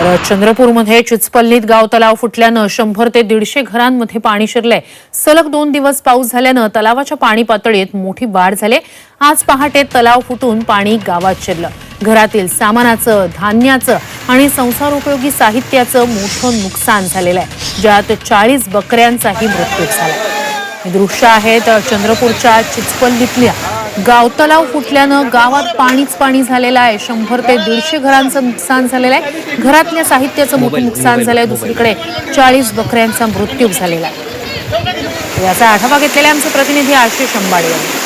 तर चंद्रपूरमध्ये चिचपल्लीत गाव तलाव फुटल्यानं शंभर ते दीडशे घरांमध्ये पाणी शिरलंय. सलग दोन दिवस पाऊस झाल्यानं तलावाच्या पाणी पातळीत मोठी वाढ झाली. आज पहाटे तलाव फुटून पाणी गावात शिरलं. घरातील सामानाचं धान्याचं आणि संसारोपयोगी साहित्याचं मोठं नुकसान झालेलं आहे. ज्यात चाळीस बकऱ्यांचाही मृत्यू झाला. हे दृश्य आहेत चंद्रपूरच्या चिचपल्लीतल्या गाव तलाव फुटल्यानं गावात पाणीच पाणी झालेलं आहे. शंभर ते दीडशे घरांचं नुकसान झालेलं आहे. घरातल्या साहित्याचं मोठं नुकसान झालंय. दुसरीकडे चाळीस बकऱ्यांचा मृत्यू झालेला आहे. याचा आढावा घेतलेला आमचे प्रतिनिधी आशिष अंबाडे यांनी.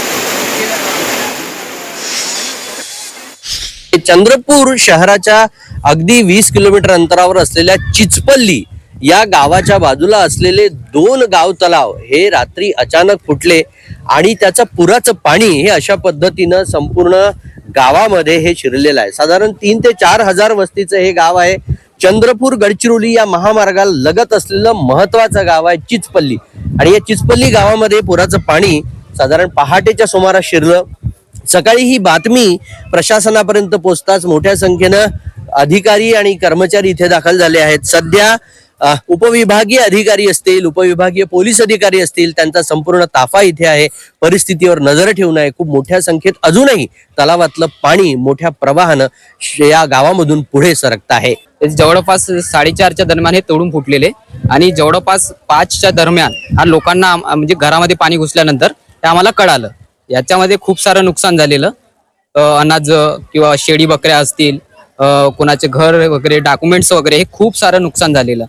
चंद्रपूर शहराच्या अगदी वीस किलोमीटर अंतरावर असलेल्या चिचपल्ली या गावाच्या बाजूला असलेले दोन गाव तलाव हे रात्री अचानक फुटले. आणि त्याचं पुराचं पाणी हे अशा पद्धतीनं संपूर्ण गावामध्ये हे शिरलेलं आहे. साधारण तीन ते चार हजार वस्तीचं हे गाव आहे. चंद्रपूर गडचिरोली या महामार्गाला लगत असलेलं महत्वाचं गाव आहे चिचपल्ली. आणि या चिचपल्ली गावामध्ये पुराचं पाणी साधारण पहाटेच्या सुमारास शिरलं. सकाळी ही बातमी प्रशासनापर्यंत पोहोचताच मोठ्या संख्येनं अधिकारी आणि कर्मचारी इथे दाखल झाले आहेत. सध्या उपविभागीय अधिकारी असतील उपविभागीय पोलीस अधिकारी असतील त्यांचा संपूर्ण ताफा इथे आहे. परिस्थितीवर नजर ठेवून आहे. खूप मोठ्या संख्येत अजूनही तलावातलं पाणी मोठ्या प्रवाहानं या गावामधून पुढे सरकत आहे. जवळपास साडेचारच्या दरम्यान हे तोडून फुटलेले आणि जवळपास पाचच्या दरम्यान हा लोकांना म्हणजे घरामध्ये पाणी घुसल्यानंतर ते आम्हाला कळालं. याच्यामध्ये खूप सारं नुकसान झालेलं. अनाज किंवा शेळी बकऱ्या असतील कोणाचे घर वगैरे डॉक्युमेंट्स वगैरे हे खूप सारं नुकसान झालेलं.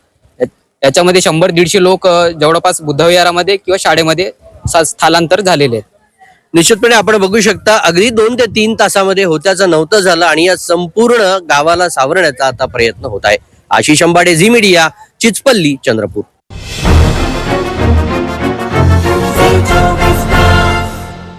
याच्यामध्ये शंभर दीडशे लोक जवळपास बुद्धविहारामध्ये किंवा शाळेमध्ये स्थलांतर झालेले आहेत. निश्चितपणे आपण बघू शकता अगदी दोन ते तीन तासामध्ये होत्याचं नव्हतं झालं आणि या संपूर्ण गावाला सावरण्याचा आता प्रयत्न होत आहे. Ashish Ambade Zee media Chichpalli Chandrapur.